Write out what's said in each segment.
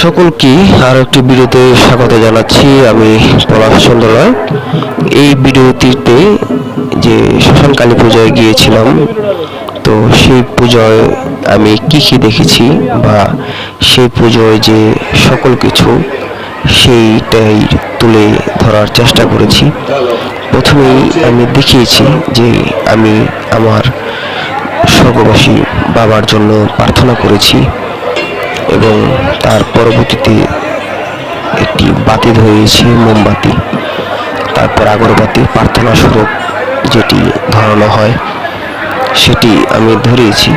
সকলকে আরও একটি ভিডিওতে স্বাগত জানাচ্ছি আমি পলাশ চন্দ্রলয়। এই ভিডিওটিতে যে শ্মশান কালী পূজায় গিয়েছিলাম, তো সেই পুজোয় আমি কি কি দেখেছি বা সেই পুজোয় যে সকল কিছু, সেইটাই তুলে ধরার চেষ্টা করেছি। প্রথমেই আমি দেখিয়েছি যে আমি আমার স্বর্গবাসী বাবার জন্য প্রার্থনা করেছি। এবং তার পরবর্তীতে একটি বাতি ধরিয়েছি মোমবাতি। তারপর আগরবাতি প্রার্থনা স্বরূপ যেটি ধরানো হয়, সেটি আমি ধরিয়েছি।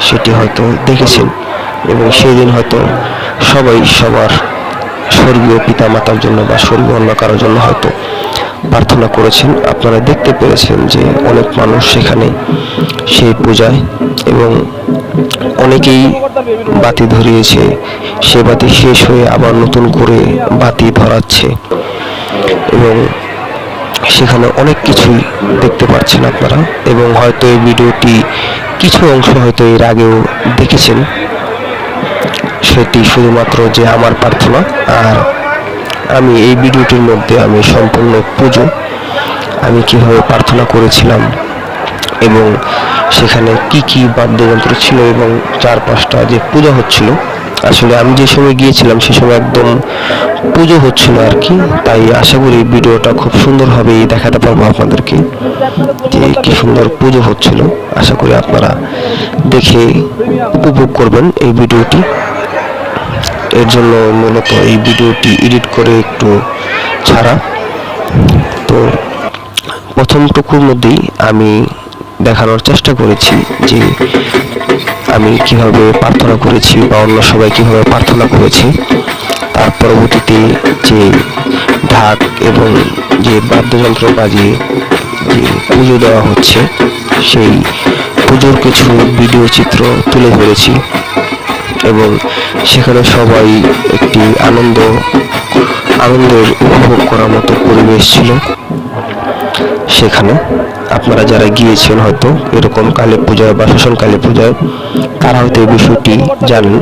সেটি হয়তো দেখেছেন এবং সেই দিন হয়তো সবাই সবার স্বর্গীয় পিতা মাতার জন্য বা স্বর্গীয় অন্য কারোর জন্য হয়তো প্রার্থনা করেছেন। আপনারা দেখতে পেরেছেন যে অনেক মানুষ সেখানে সেই পূজায় এবং অনেকেই বাতি ধরিয়েছে। সে বাতি শেষ হয়ে আবার নতুন করে বাতি ধরাচ্ছে এবং সেখানে অনেক কিছুই দেখতে পাচ্ছেন আপনারা এবং হয়তো এই ভিডিওটি কিছু অংশ হয়তো এর আগেও দেখেছেন। সেটি শুধুমাত্র যে আমার প্রার্থনা আর আমি এই ভিডিওটির মধ্যে আমি সম্পূর্ণ পুজো। আমি কীভাবে প্রার্থনা করেছিলাম এবং সেখানে কি কি বাদ্যযন্ত্র ছিল এবং চার পাঁচটা যে পূজা হচ্ছিল। আসলে আমি যে সময় গিয়েছিলাম সে সময় একদম পুজো হচ্ছিল আর কি। তাই আশা করি ভিডিওটা খুব সুন্দরভাবে দেখাতে পারব আপনাদেরকে যে কি সুন্দর পুজো হচ্ছিল। আশা করি আপনারা দেখে উপভোগ করবেন এই ভিডিওটি। এর জন্য মূলত এই ভিডিওটি এডিট করে একটু ছাড়া। তো প্রথমটুকুর মধ্যেই আমি দেখানোর চেষ্টা করেছি যে আমি কীভাবে প্রার্থনা করেছি বা অন্য সবাই কীভাবে প্রার্থনা করেছে। তার পরবর্তীতে যে ঢাক এবং যে বাদ্যযন্ত্র বাজিয়ে যে পুজো দেওয়া হচ্ছে, সেই পুজোর কিছু ভিডিও চিত্র তুলে ধরেছি। এবং সেখানে সবাই একটি আনন্দ, আনন্দের উপভোগ করার মতো পরিবেশ ছিল। সেখানে আপনারা যারা গিয়েছেন হয়তো এরকম কালী পূজায় বা শ্মশান কালী পূজায়, তারা হয়তো এই বিষয়টি জানেন।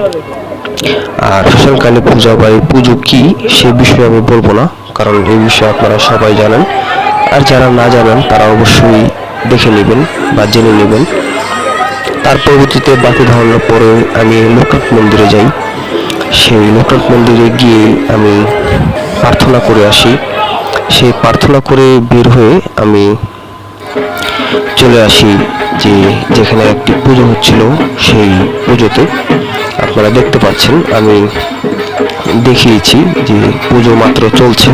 আর শ্মশান কালী পূজা বা এই পুজো কী, সে বিষয়ে আমি বলব না, কারণ এই বিষয়ে আপনারা সবাই জানেন। আর যারা না জানেন, তারা অবশ্যই দেখে নেবেন বা জেনে নেবেন। তার পরবর্তীতে বাকি ধরানোর পরে আমি লোকনাথ মন্দিরে যাই। সেই লোকনাথ মন্দিরে গিয়ে আমি প্রার্থনা করে আসি। সেই প্রার্থনা করে বের হয়ে আমি চলে আসি যে যেখানে একটি পুজো হচ্ছিল সেই পুজোতে। আপনারা দেখতে পাচ্ছেন, আমি দেখিয়েছি যে পুজো মাত্র চলছে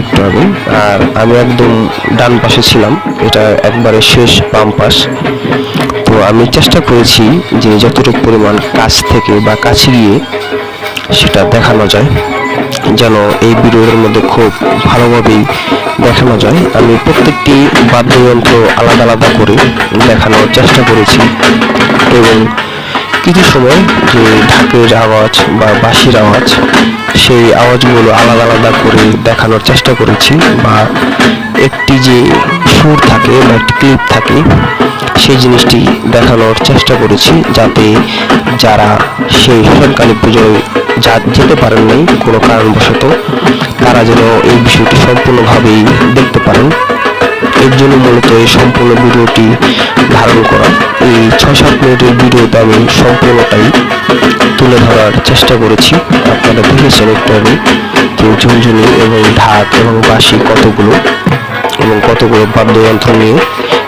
একটু আগে। আর আমি একদম ডান পাশে ছিলাম, এটা একবারে শেষ বাম পাশ। তো আমি চেষ্টা করেছি যে যতটুকু পরিমাণ কাছ থেকে বা কাছে গিয়ে সেটা দেখানো যায়, যেন এই ভিডিওর মধ্যে খুব ভালোভাবেই দেখানো যায়। আমি প্রত্যেকটি বাদ্যযন্ত্র আলাদা আলাদা করে দেখানোর চেষ্টা করেছি এবং কিছু সময় যে ঢাকের আওয়াজ বা বাঁশির আওয়াজ, সেই আওয়াজগুলো আলাদা আলাদা করে দেখানোর চেষ্টা করেছি বা একটি যে সুর থাকে বা একটি ক্লিপ থাকে, সেই জিনিসটি দেখানোর চেষ্টা করেছি যাতে যারা সেই কালী পুজোয় যা যেতে পারেন নাই কোনো কারণবশত, তারা যেন এই বিষয়টি সম্পূর্ণভাবেই দেখতে পারেন। এর জন্য মূলত এই সম্পূর্ণ ভিডিওটি ধারণ করা। এই ছয় সাত মিনিটের ভিডিওতে আমি সম্পূর্ণটাই তুলে ধরার চেষ্টা করেছি। আপনারা দেখেছেন একটু আগে যে ঝুনঝুনি এবং ঢাক এবং বাঁশি কতগুলো। এবং কতগুলো বাদ্যযন্ত্র নিয়ে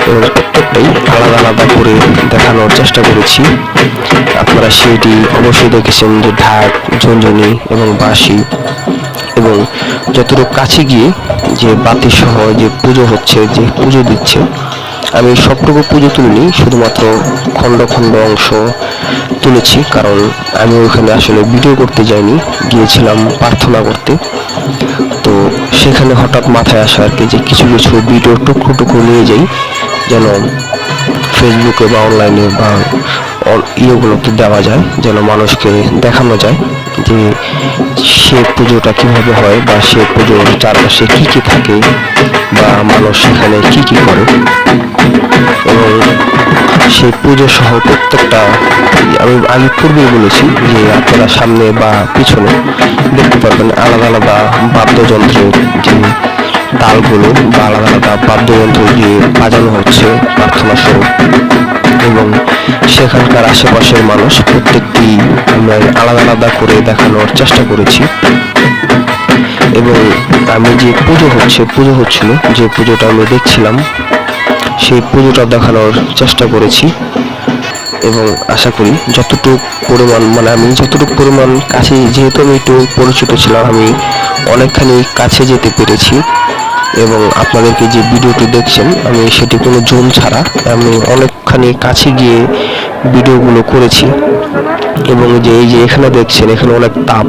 এবং প্রত্যেকটাই আলাদা আলাদা করে দেখানোর চেষ্টা করেছি। আপনারা সেটি অবশ্যই দেখেছেন যে ঢাক, ঝুনঝুনি এবং বাঁশি এবং যতটুকু কাছে গিয়ে যে বাতি সহ যে পুজো হচ্ছে, যে পুজো দিচ্ছে, আমি সবটুকু পুজো তুলিনি, শুধুমাত্র খণ্ড খণ্ড অংশ তুলেছি কারণ আমি ওখানে আসলে ভিডিও করতে যাইনি, গিয়েছিলাম প্রার্থনা করতে। তো সেখানে হঠাৎ মাথায় আসা আর কি যে কিছু কিছু ভিডিও টুকরো টুকরো নিয়ে যাই, যেন ফেসবুকে বা অনলাইনে বা ইয়েগুলোতে দেওয়া যায়, যেন মানুষকে দেখানো যায় যে সে পুজোটা কীভাবে হয় বা সে পুজোর চারপাশে কী কী থাকে বা মানুষ সেখানে কী কী করে। এবং সেই পুজো সহ প্রত্যেকটা আমি আমি পূর্বেই বলেছি যে আপনারা সামনে বা পিছনে দেখতে পারবেন আলাদা আলাদা বাদ্যযন্ত্রের যে তালগুলো বা আলাদা আলাদা বাদ্যযন্ত্র দিয়ে বাজানো হচ্ছে, প্রার্থনা স্বরূপ এবং সেখানকার আশেপাশের মানুষ প্রত্যেকটি আমরা আলাদা আলাদা করে দেখানোর চেষ্টা করেছি। এবং আমি যে পুজো হচ্ছে, পুজো হচ্ছিল, যে পুজোটা আমি দেখছিলাম সেই পুজোটা দেখানোর চেষ্টা করেছি এবং আশা করি যতটুকু পরিমাণ মানে আমি যতটুকু পরিমাণ কাছে, যেহেতু আমি একটু পরিচিত ছিলাম, আমি অনেকখানি কাছে যেতে পেরেছি এবং আপনাদেরকে যে ভিডিওটি দেখছেন, আমি সেটি কোনো জুম ছাড়া, আমি অনেকখানি কাছে গিয়ে ভিডিওগুলো করেছি এবং যে এই যে এখানে দেখছেন, এখানে অনেক তাপ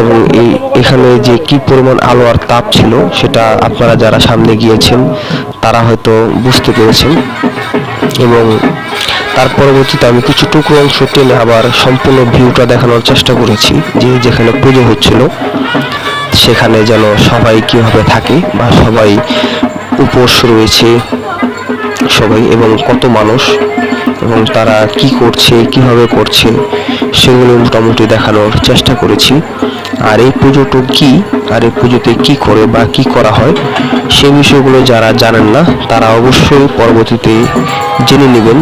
এবং এই এখানে যে কি পরিমাণ আলো আর তাপ ছিল, সেটা আপনারা যারা সামনে গিয়েছেন তারা হয়তো বুঝতে পেরেছেন। এবং তার পরবর্তীতে আমি কিছু টুকরো অংশ টেনে আবার সম্পূর্ণ ভিউটা দেখানোর চেষ্টা করেছি, যে যেখানে পুজো হচ্ছিল, সেখানে যেন সবাই কীভাবে থাকে বা সবাই উপোস রয়েছে সবাই এবং কত মানুষ এবং তারা কি করছে, কীভাবে করছে, সেগুলো মোটামুটি দেখানোর চেষ্টা করেছি। আর এই পুজোটা কি? আর এই পুজোতে কি করে বা কি করা হয়? সেই বিষয়গুলো যারা জানেন না, তারা অবশ্যই পরবর্তীতে জেনে নেবেন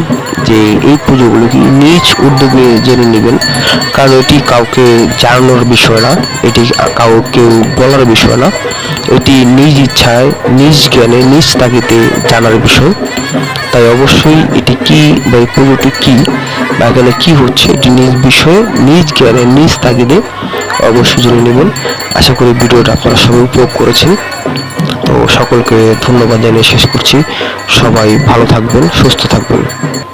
যে এই পুজোগুলো কি নিজ উদ্যোগে জেনে নেবেন। কারণ এটি কাউকে জানানোর বিষয় না, এটি কাউকে বলার বিষয় না। এটি নিজ ইচ্ছায়, নিজ জ্ঞানে, নিজ তাগিতে জানার বিষয়। তাই অবশ্যই এটি কি বা এই পুজোটি কি বা এখানে কী হচ্ছে, এটি নিজ বিষয়ে, নিজ জ্ঞানে, নিজ তাগিদে অবশ্যই জেনে নেবেন। আশা করি ভিডিওটা আপনারা সবাই উপভোগ করেছেন। তো সকলকে ধন্যবাদ জানিয়ে শেষ করছি। সবাই ভালো থাকবেন, সুস্থ থাকবেন।